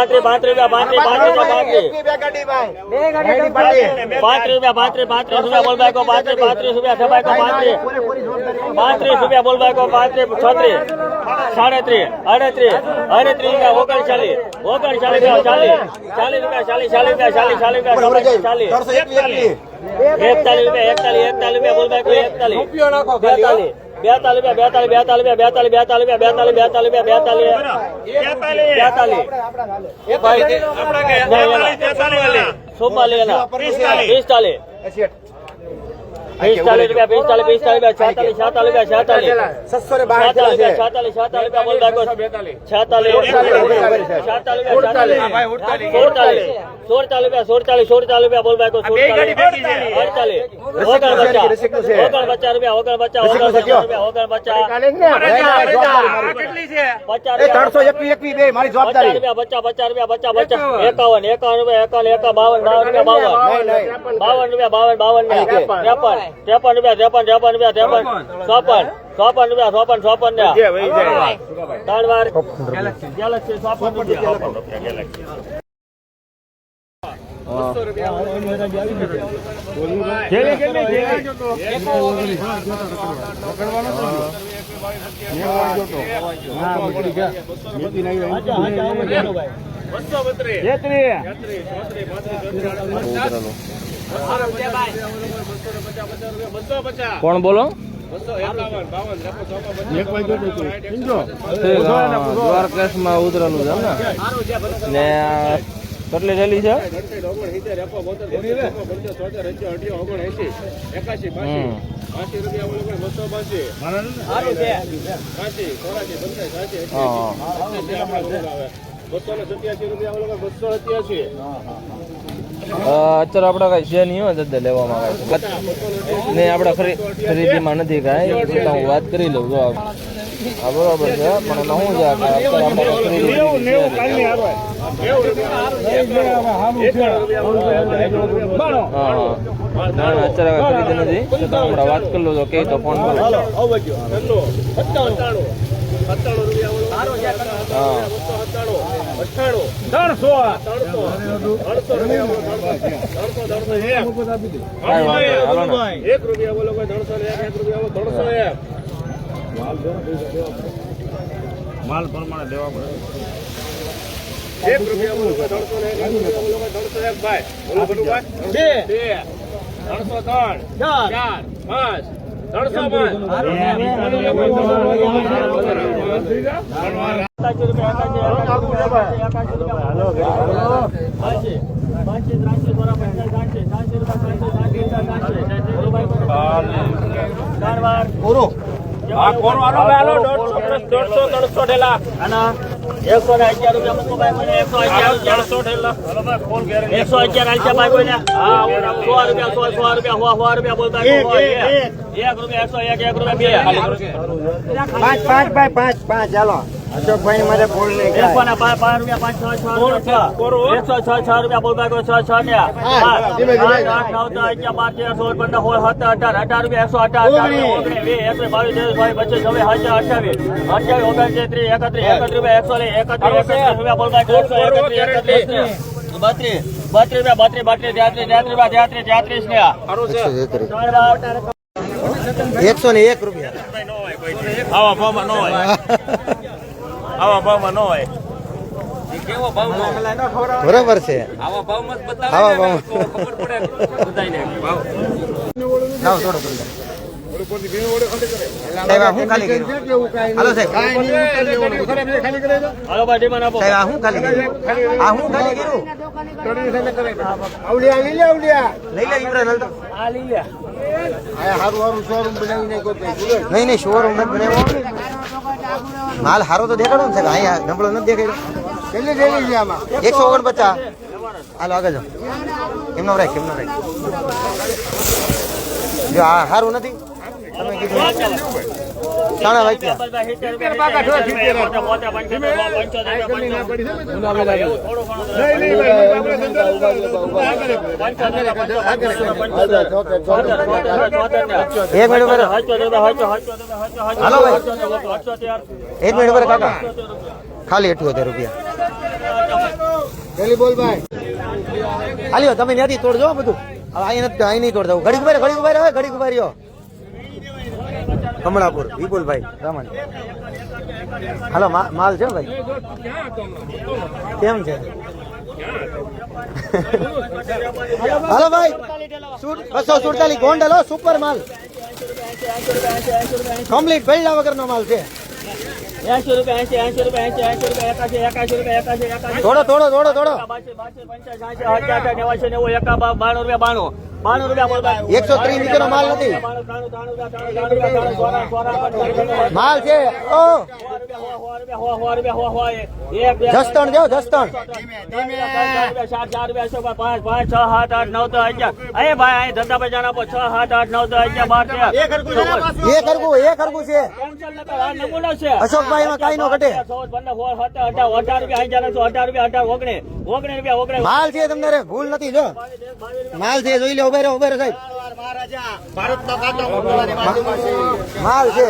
પાંત્રીસ પાંત્રીસ રૂપિયા પાંત્રીસ પાંત્રીસ પાંત્રીસ રૂપિયા પાંત્રીસ પાંત્રીસ રૂપિયા બોલબાઈ કો પાંત્રીસ પાંત્રીસ રૂપિયા થબાઈ કો પાંત્રીસ પાંત્રીસ રૂપિયા બોલબાઈ કો પાંત્રીસ છત્રીસ સાડત્રીસ અડત્રીસ અડત્રીસ રૂપિયા ઓગણચાલીસ. ઓગણચાલીસ રૂપિયા ચાલીસ. ચાલીસ રૂપિયા ચાલીસ ચાલીસ રૂપિયા ચાલીસ ચાલીસ રૂપિયા ચાલીસ એકતાલીસ રૂપિયા એકતાલીસ એકતાલીસ. રૂપિયા બોલબાઈ કો એકતાલીસ બેતાલીસ બેતાલીસ રૂપિયા બેતાલીસ બેતાલીસ બેતાલીસ બેતાલીસ બેતાલીસ બેતાલીસ બેતાલીસ. બેતાલીસ. સુપાલી એના પિસ્તાલીસ. પિસ્તાલીસ રૂપિયા પિસ્તાલીસ પિસ્તાલીસ રૂપિયા છેતાલીસ છેતાલીસ રૂપિયા ને બાર છેતાલીસ રૂપિયા છેતાલીસ છેતાલીસ. સુડતાલીસ સુડતાલીસ બોલ બાકો અડતાલીસ. ઓગણ બચ્ચા. ઓગણ બચ્ચા રૂપિયા ઓગણ બચ્ચા ઓગણ રૂપિયા ઓગણ બચ્ચા. ત્રણસો બે મારી જવાબદારી. રૂપિયા રૂપિયા એકાવન. એકાવન રૂપિયા એકાવન એકા બાવન બાવન રૂપિયા બાવન. બાવન રૂપિયા બાવન બાવન. ત્રેપન ત્રેપન રૂપિયા ત્રેપન ત્રેપન રૂપિયા ત્રેપન. ચોપન. ચોપન. રૂપિયા ચોપન ચોપન ને. ત્રણ વાર. ગેલેક્સી ચોપન રૂપિયા. કોણ બોલો? દ્વારકેશમાં ઉતરેલું છે ને? કેટલી રેલી છે? હમ. હા. અ, અત્યારે આપણે કઈ છે નહીં હોય દદ્દે લેવામાં આવે છે. ને આપણે ખરી ખરીદીમાં નથી કાંઈ. હું વાત કરી લઉં જો હા બરોબર છે પણ એમાં શું છે અત્યારે આપણે નહીં. અત્યારે ખરીદી નથી. છતાં હમણાં વાત કરી લઉં તો કે તો ફોન કરો. હા. હાલો ને. એક રૂપિયા બોલો કોઈ ત્રણસો એક એક રૂપિયા ત્રણસો એક માલ પ્રમાણે દેવા પડે એક રૂપિયા બોલો ત્રણસો એક બોલો ત્રણસો એક ભાઈ બોલો બધું ભાઈ બે બે ત્રણસો ત્રણ ચાર પાંચ ત્રણસો પાંચ એકાસી ને અગિયાર રૂપિયા મૂકો ભાઈ મને એકસો અગિયાર ચારસો ઠેલા એકસો અગિયાર આલશે ભાઈ હા સો રૂપિયા સો સો રૂપિયા સો સો રૂપિયા બોલતા એક રૂપિયા એકસો એક એક રૂપિયા બે પાંચ પાંચ, ભાઈ, પાંચ પાંચ ચાલો અશોકભાઈ મારે બોલ નહીં એકસો ને પાંચ પાંચ રૂપિયા પાંચ છ છ રૂપિયા છ એકસો છ છ રૂપિયા બોલ કોઈ છ છ ને. આઠ ધીમે ધીમે. આઠ નવ દસ અગિયાર બાર તેર સોળ પંદર સોળ સત્તર અઢાર. અઢાર રૂપિયા એકસો અઢાર એકવીસ બાવીસ ત્રેવીસ બાવીસ પચીસ છવ્વીસ હજાર અઠાવીસ અઠ્યાવીસ ઓગણત્રીસ ત્રીસ એકત્રીસ. એકત્રીસ રૂપિયા એકસો ને એકત્રીસ એકત્રીસ રૂપિયા બોલતા એકસો એકત્રીસ એકત્રીસ. બત્રીસ. બત્રીસ રૂપિયા બત્રીસ બત્રીસ તેત્રીસ તેત્રીસ રૂપિયા તેત્રીસ તેત્રીસ ને. એકસો ને એક રૂપિયા. આવા ફોર્મ ન હોય. આવા ભાવમાં ન હોય. બરાબર છે. આવા બતાવે ખબર પડે ભાવ. લાવો થોડો થોડો. સાહેબ આ હું ખાલી કર્યું? હાલો સાહેબ. હાલો ભાઈ ડિમાન્ડ આપો સાહેબ આ હું ખાલી કર્યું? આ હું ખાલી કર્યું? આવડિયા લઈ લે આવડિયા લઈ લે ઈવરા નલ તો. આ લઈ લે. આ હારું હારું શોરૂમ બનાવીને નહીં નહીં શોરૂમ નથી બનાવ્યો. માલ હારો તો દેખાડો ને સાહેબ. અહીંયા નબળો નથી દેખાડ્યો. કેટલી થયેલી છે આમાં. એકસો ઓગણપચાસ. હાલો આગળ જાઓ. કેમનો રાખ કેમનો રાખ જો આ સારું નથી. સાડા વાગ્યા. એક મિનિટ ભાઈ. ઉપર કાકા. ખાલી અઠ્યોતેર રૂપિયા. હાલ્યો તમે ત્યાંથી તોડજો બધું. અહીં નથી અહીં નહીં તોડતા ઘડીક ઊભા ઘડી ઊભા રહ્યો, ઘડી ઊભા રહ્યો કમળાપુર વિપુલભાઈ રમણ હાલો માલ છે ભાઈ કેમ છે હાલો ભાઈ બસો સુડતાલીસ ગોંડલ સુપર માલ કમ્પ્લીટ પહેલા વગરનો માલ છે થોડો થોડો થોડો થોડો બાણું રૂપિયા બાણું એકસો ત્રીસ નીચેનો માલ નથી માલ છે ઓ જસતણ જો જસતણ ચાર ચાર રૂપિયા છ પાંચ પાંચ છ સાત આઠ નવ દસ અગિયાર અરે ભાઈ અહીં ધંધા પૈસા આપો છ સાત આઠ નવ દસ અગિયાર બાર તેર એ ખરગું એ ખરગું છે કેન્સલ નતો, આ નમૂનો છે અશોકભાઈ એમાં કાંઈ નો ઘટે ચૌદ પંદર સોળ સત્તર અઢાર અઢાર રૂપિયા અહીં અઢાર રૂપિયા અઢાર ઓગણીસ ઓગણીસ રૂપિયા ઓગણીસ માલ છે તમને ભૂલ નથી જો માલ છે જોઈ લે ઉભે રહો ઉભે રહો સાહેબ. માલ છે.